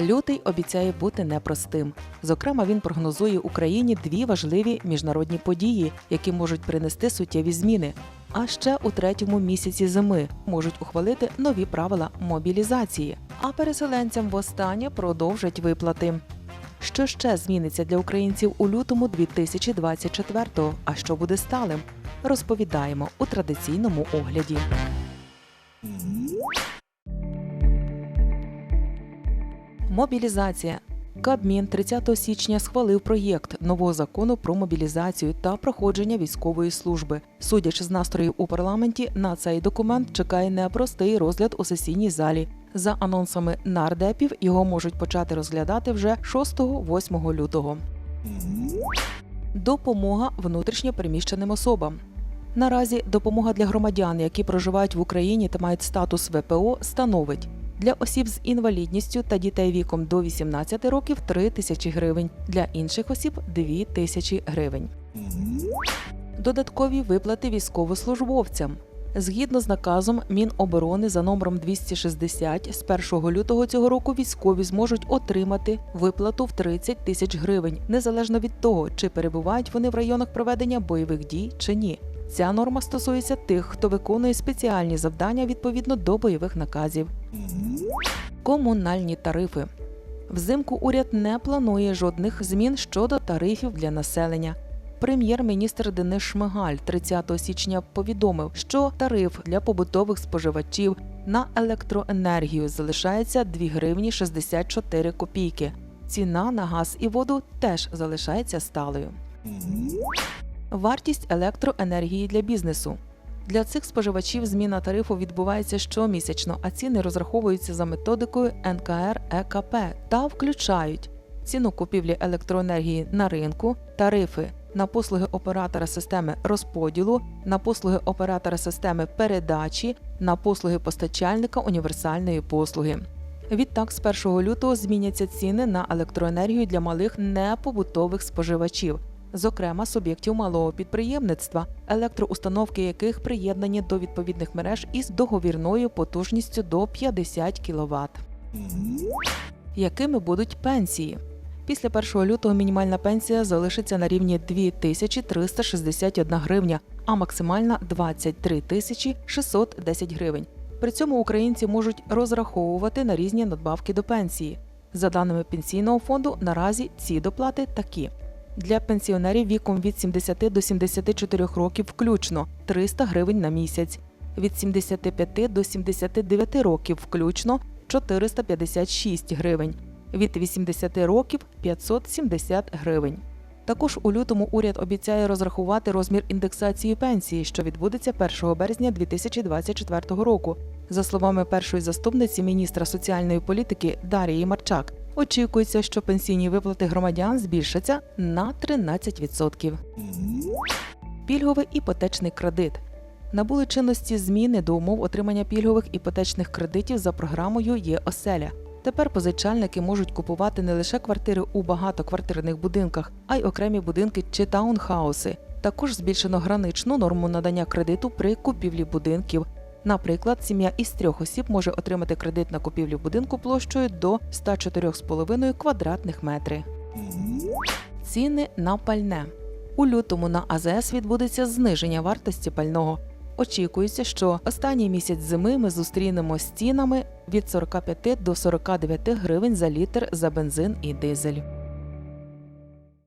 Лютий обіцяє бути непростим. Зокрема, він прогнозує Україні дві важливі міжнародні події, які можуть принести суттєві зміни. А ще у третьому місяці зими можуть ухвалити нові правила мобілізації, а переселенцям востаннє продовжать виплати. Що ще зміниться для українців у лютому 2024-го, а що буде сталим? Розповідаємо у традиційному огляді. Мобілізація. Кабмін 30 січня схвалив проєкт нового закону про мобілізацію та проходження військової служби. Судячи з настроїв у парламенті, на цей документ чекає непростий розгляд у сесійній залі. За анонсами нардепів його можуть почати розглядати вже 6-8 лютого. Допомога внутрішньо переміщеним особам. Наразі допомога для громадян, які проживають в Україні та мають статус ВПО, становить для осіб з інвалідністю та дітей віком до 18 років 3 тисячі гривень, для інших осіб 2 тисячі гривень. Додаткові виплати військовослужбовцям. Згідно з наказом Міноборони за номером 260, з 1 лютого цього року військові зможуть отримати виплату в 30 тисяч гривень, незалежно від того, чи перебувають вони в районах проведення бойових дій чи ні. Ця норма стосується тих, хто виконує спеціальні завдання відповідно до бойових наказів. Комунальні тарифи. Взимку уряд не планує жодних змін щодо тарифів для населення. Прем'єр-міністр Денис Шмигаль 30 січня повідомив, що тариф для побутових споживачів на електроенергію залишається 2 гривні 64 копійки. Ціна на газ і воду теж залишається сталою. Вартість електроенергії для бізнесу. Для цих споживачів зміна тарифу відбувається щомісячно, а ціни розраховуються за методикою НКР ЕКП та включають ціну купівлі електроенергії на ринку, тарифи на послуги оператора системи розподілу, на послуги оператора системи передачі, на послуги постачальника універсальної послуги. Відтак, з 1 лютого зміняться ціни на електроенергію для малих непобутових споживачів, зокрема суб'єктів малого підприємництва, електроустановки яких приєднані до відповідних мереж із договірною потужністю до 50 кВт. Якими будуть пенсії? Після 1 лютого мінімальна пенсія залишиться на рівні 2361 гривня, а максимальна 23 тисячі 610 гривень. При цьому українці можуть розраховувати на різні надбавки до пенсії. За даними пенсійного фонду, наразі ці доплати такі. Для пенсіонерів віком від 70 до 74 років включно 300 гривень на місяць, від 75 до 79 років включно 456 гривень, від 80 років 570 гривень. Також у лютому уряд обіцяє розрахувати розмір індексації пенсії, що відбудеться 1 березня 2024 року. За словами першої заступниці міністра соціальної політики Дарії Марчак, очікується, що пенсійні виплати громадян збільшаться на 13%. Пільговий іпотечний кредит. Набули чинності зміни до умов отримання пільгових іпотечних кредитів за програмою Є оселя. Тепер позичальники можуть купувати не лише квартири у багатоквартирних будинках, а й окремі будинки чи таунхауси. Також збільшено граничну норму надання кредиту при купівлі будинків. Наприклад, сім'я із трьох осіб може отримати кредит на купівлю будинку площею до 104,5 квадратних метри. Ціни на пальне. У лютому на АЗС відбудеться зниження вартості пального. Очікується, що останній місяць зими ми зустрінемо з цінами від 45 до 49 гривень за літр за бензин і дизель.